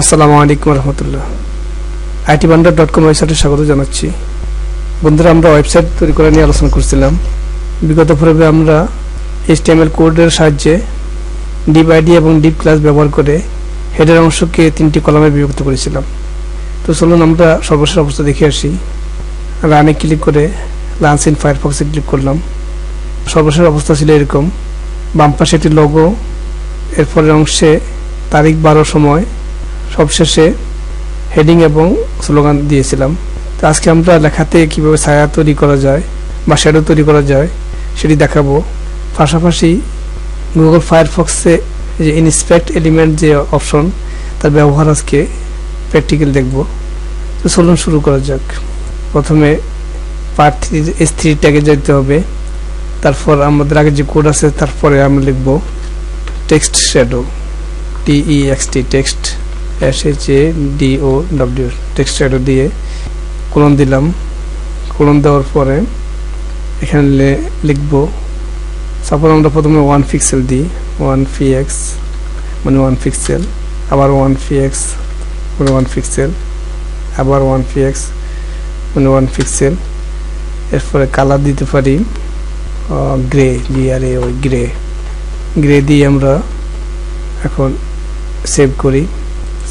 আসসালামু আলাইকুম রহমতুল্লাহ। IT বান্ডার dot com ওয়েবসাইটে স্বাগত জানাচ্ছি। বন্ধুরা, আমরা ওয়েবসাইট তৈরি করা নিয়ে আলোচনা করছিলাম। বিগত পর্বে আমরা এইচটিএমএল কোডের সাহায্যে ডিপ আইডি এবং ডিপ ক্লাস ব্যবহার করে হেডের অংশকে তিনটি কলামে বিভক্ত করেছিলাম। তো চলুন আমরা সর্বশেষ অবস্থা দেখে আসি। রানে ক্লিক করে লান্স ইন ফায়ারফক্সে ক্লিক করলাম। সর্বশেষ অবস্থা ছিল এরকম। বাম পাশে একটি লোগো এরপরের অংশে তারিখ, বারো সময় সবশেষে হেডিং এবং স্লোগান দিয়েছিলাম। তো আজকে আমরা লেখাতে কীভাবে ছায়া তৈরি করা যায় বা শ্যাডো তৈরি করা যায় সেটি দেখাবো। পাশাপাশি গুগল ফায়ারফক্সে যে ইনস্পেক্ট এলিমেন্ট যে অপশন তার ব্যবহার আজকে প্র্যাকটিক্যাল দেখব। তো চলুন শুরু করা যাক। প্রথমে পার্ট থ্রি এস থ্রি ট্যাগে যেতে হবে। তারপর আমাদের আগে যে কোড আছে, তারপরে আমরা লিখব text shadow T E X T text S H A D O W text দিয়ে কোলন দিলাম। কোলন দেওয়ার পরে এখানে লিখব সাপোজ আমরা প্রথমে ওয়ান পিক্সেল দিই ওয়ান ফি এক্স মানে ওয়ান পিক্সেল আবার ওয়ান ফি এক্স মানে ওয়ান পিক্সেল আবার ওয়ান ফি এক্স মানে ওয়ান পিক্সেল এরপরে কালার দিতে পারি গ্রে জিআর এ ওই গ্রে গ্রে দিয়ে আমরা এখন সেভ করি।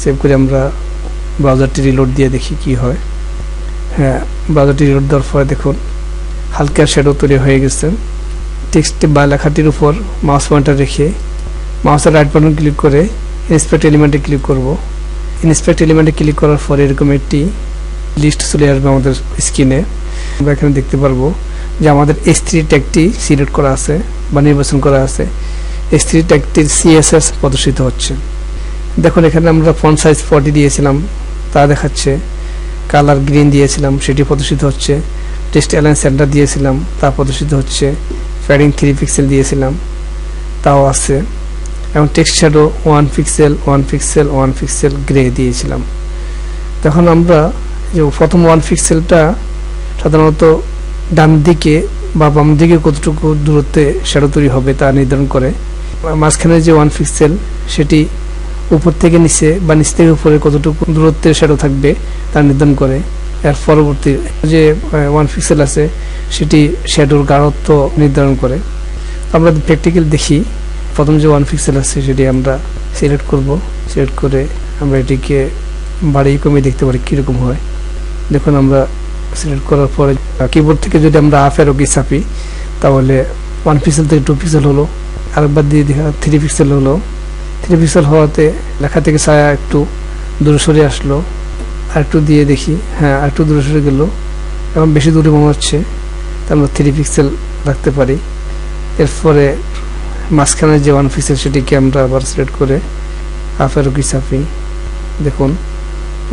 সেভ করে আমরা ব্রাউজারটি রিলোড দিয়ে দেখি কি হয়। হ্যাঁ ব্রাউজারটি রিলোড দেওয়ার পরে দেখুন, হালকা শ্যাডো তৈরি হয়ে গেছে। টেক্সট বা লেখাটির উপর মাউস পয়েন্টার রেখে মাউসের রাইট বাটন ক্লিক করে ইনস্পেক্ট এলিমেন্টে ক্লিক করব। ইনস্পেক্ট এলিমেন্টে ক্লিক করার পরে এরকম একটি লিস্ট চলে আসবে আমাদের স্ক্রিনে আমরা এখানে দেখতে পারব যে আমাদের এস থ্রি ট্যাগটি সিলেক্ট করা আছে বা নির্বাচন করা আছে। এস থ্রি ট্যাগটির সিএসএস প্রদর্শিত হচ্ছে। দেখুন, এখানে আমরা ফোন সাইজ ফর্টি দিয়েছিলাম, তা দেখাচ্ছে। কালার গ্রিন দিয়েছিলাম, সেটি প্রদর্শিত হচ্ছে। টেস্ট অ্যালাইন সেন্টার দিয়েছিলাম, তা প্রদর্শিত হচ্ছে। প্যাডিং থ্রি পিক্সেল দিয়েছিলাম, তাও আছে। এবং text shadow one pixel one pixel one pixel grey দিয়েছিলাম। তখন আমরা যে প্রথম ওয়ান পিক্সেলটা সাধারণত ডান দিকে বা বাম দিকে কতটুকু দূরত্বে শ্যাডো তৈরি হবে তা নির্ধারণ করে। মাঝখানে যে ওয়ান পিক্সেল সেটি উপর থেকে নিচে বা নিচ থেকে উপরে কতটুকু দূরত্বে শ্যাডো থাকবে তা নির্ধারণ করে। এর পরবর্তী যে ওয়ান পিক্সেল আছে, সেটি শ্যাডোর গাঢ়ত্ব নির্ধারণ করে। আমরা প্র্যাকটিক্যাল দেখি। প্রথম যে ওয়ান পিক্সেল আছে, সেটি আমরা সিলেক্ট করব। সিলেক্ট করে আমরা এটিকে বাড়িয়ে কমিয়ে দেখতে পারি কীরকম হয়। দেখুন আমরা সিলেক্ট করার পরে কিবোর্ড থেকে যদি আমরা আপ এরো কি চাপি, তাহলে ওয়ান পিক্সেল থেকে টু পিক্সেল হলো। আরেকবার দিয়ে দেখা থ্রি পিক্সেল হলো। থ্রি পিক্সেল হওয়াতে লেখা থেকে ছায়া একটু দূরে সরে আসলো, আর একটু দিয়ে দেখি হ্যাঁ আর একটু দূরে সরে গেল। এখন বেশি দূরে মনে হচ্ছে, তা আমরা থ্রি পিক্সেল রাখতে পারি। এরপরে মাঝখানে যে ওয়ান পিক্সেল সেটিকে আমরা আবার সিলেক্ট করে আফের কি চাপি দেখুন,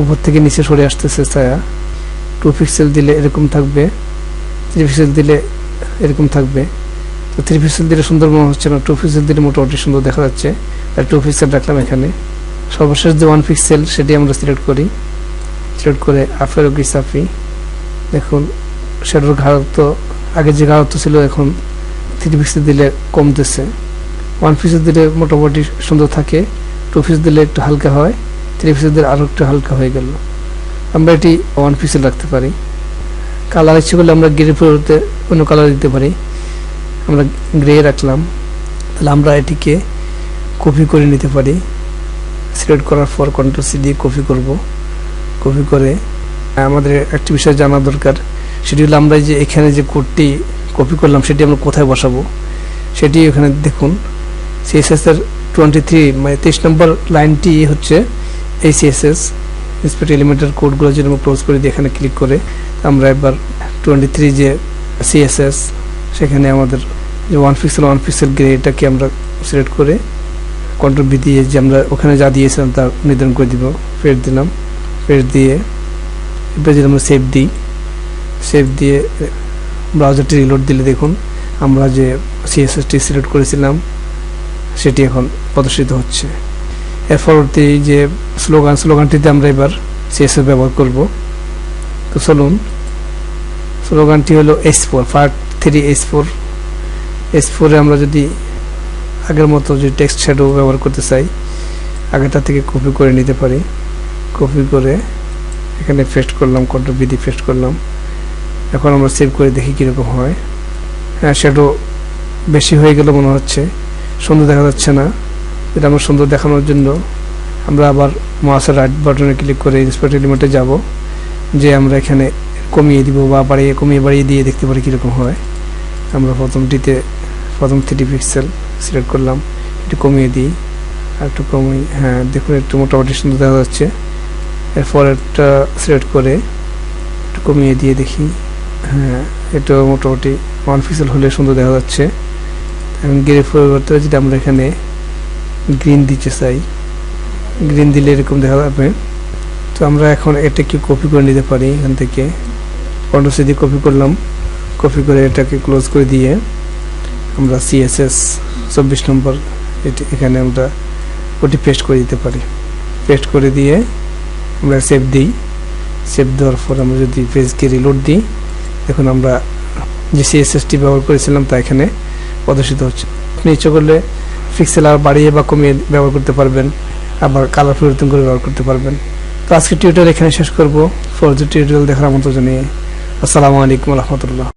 উপর থেকে নিচে সরে আসতেছে ছায়া। টু পিক্সেল দিলে এরকম থাকবে থ্রি পিক্সেল দিলে এরকম থাকবে। থ্রি পিক্সেল দিলে সুন্দর মনে হচ্ছে না টু পিক্সেল দিলে মোটামুটি সুন্দর দেখা যাচ্ছে। আর টু পিক্সেল রাখলাম এখানে। সর্বশেষ যে ওয়ান পিক্সেল সেটি আমরা সিলেক্ট করি। সিলেক্ট করে আফের কি চাপি দেখুন, সেটার ঘাড়ত্ব, আগে যে ঘাড়ত্ব ছিল, এখন থ্রি পিক্সেল দিলে কমতেছে। ওয়ান পিক্সেল দিলে মোটামুটি সুন্দর থাকে। টু পিক্সেল দিলে একটু হালকা হয় থ্রি পিক্সেল দিলে আরও একটু হালকা হয়ে গেল। আমরা এটি ওয়ান পিক্সেল রাখতে পারি। কালার ইচ্ছে করলে আমরা গ্রে পরিবর্তে অন্য কালার দিতে পারি। আমরা গ্রে রাখলাম, তাহলে আমরা এটিকে কপি করে নিতে পারি। সিলেক্ট করার পর কন্ট্রোল সি দিয়ে কপি করব। কপি করে আমাদের একটি বিষয় জানা দরকার, সেটি হলো আমরা যে এখানে যে কোডটি কপি করলাম, সেটি আমরা কোথায় বসাবো? সেটি এখানে দেখুন সিএসএস এর টোয়েন্টি থ্রি মানে তেইশ নম্বর লাইনটি হচ্ছে এই সিএসএস ইন্সপেক্ট এলিমেন্টের কোডগুলো যদি আমরা ক্লোজ করে দিয়ে এখানে ক্লিক করে, আমরা এবার টোয়েন্টি থ্রি যে সিএসএস সেখানে আমাদের যে one pixel one pixel grey এটাকে আমরা সিলেক্ট করে কন্ট্রোল বি দিয়ে যে আমরা ওখানে যা দিয়েছিলাম তা নির্ধারণ করে দিব ফের দিলাম ফের দিয়ে এবার যদি আমরা সেভ দিই সেভ দিয়ে ব্রাউজারটি রিলোড দিলে দেখুন আমরা যে সিএসএসটি সিলেক্ট করেছিলাম, সেটি এখন প্রদর্শিত হচ্ছে। এর পরবর্তী যে স্লোগান স্লোগানটিতে আমরা এবার সিএসএস ব্যবহার করব। তো চলুন স্লোগানটি হলো S four part three S four S four আমরা যদি আগের মতো যে টেক্সট শ্যাডো ব্যবহার করতে চাই আগেটা থেকে কপি করে নিতে পারি। কপি করে এখানে পেস্ট করলাম কন্ট্রোল বিধি পেস্ট করলাম। এখন আমরা সেভ করে দেখি কীরকম হয়। হ্যাঁ শ্যাডো বেশি হয়ে গেল মনে হচ্ছে। সুন্দর দেখা যাচ্ছে না। এটা আমরা সুন্দর দেখানোর জন্য আমরা আবার মাউসের রাইট বাটনে ক্লিক করে ইন্সপেক্ট এলিমেন্টে যাব, যে আমরা এখানে কমিয়ে দিব বা বাড়িয়ে, কমিয়ে বাড়িয়ে দিয়ে দেখতে পারি কীরকম হয়। আমরা প্রথমটিতে প্রথম থ্রি পিক্সেল সিলেক্ট করলাম। একটু কমিয়ে দিই। আর একটু কমিয়ে হ্যাঁ দেখুন একটু মোটামুটি সুন্দর দেখা যাচ্ছে। এরপর একটা সিলেক্ট করে একটু কমিয়ে দিয়ে দেখি। হ্যাঁ এটা মোটামুটি ওয়ান পিক্সেল হলে সুন্দর দেখা যাচ্ছে। এবং গ্রে পরিবর্তে যদি আমরা এখানে গ্রিন দিতে চাই গ্রিন দিলে এরকম দেখা যাবে। তো আমরা এখন এটাকে কপি করে নিতে পারি এখান থেকে। কন্ট্রোল সি দিয়ে কপি করলাম। কপি করে এটাকে ক্লোজ করে দিয়ে আমরা সিএসএস চব্বিশ নম্বর এটি এখানে আমরা ওটি পেস্ট করে দিতে পারি। পেস্ট করে দিয়ে আমরা সেভ দিই। সেভ দেওয়ার পর আমরা যদি পেজকে রিলোড দিই দেখুন আমরা যে সিএসএসটি ব্যবহার করেছিলাম তা এখানে প্রদর্শিত হচ্ছে। আপনি ইচ্ছে করলে পিক্সেল আর বাড়িয়ে বা কমিয়ে ব্যবহার করতে পারবেন, আবার কালার পরিবর্তন করে ব্যবহার করতে পারবেন। তো আজকে টিউটোরিয়াল এখানে শেষ করব। ফর টিউটোরিয়াল দেখার আমন্ত্রণ জানিয়ে আসসালামু আলাইকুম রহমতুল্লাহ।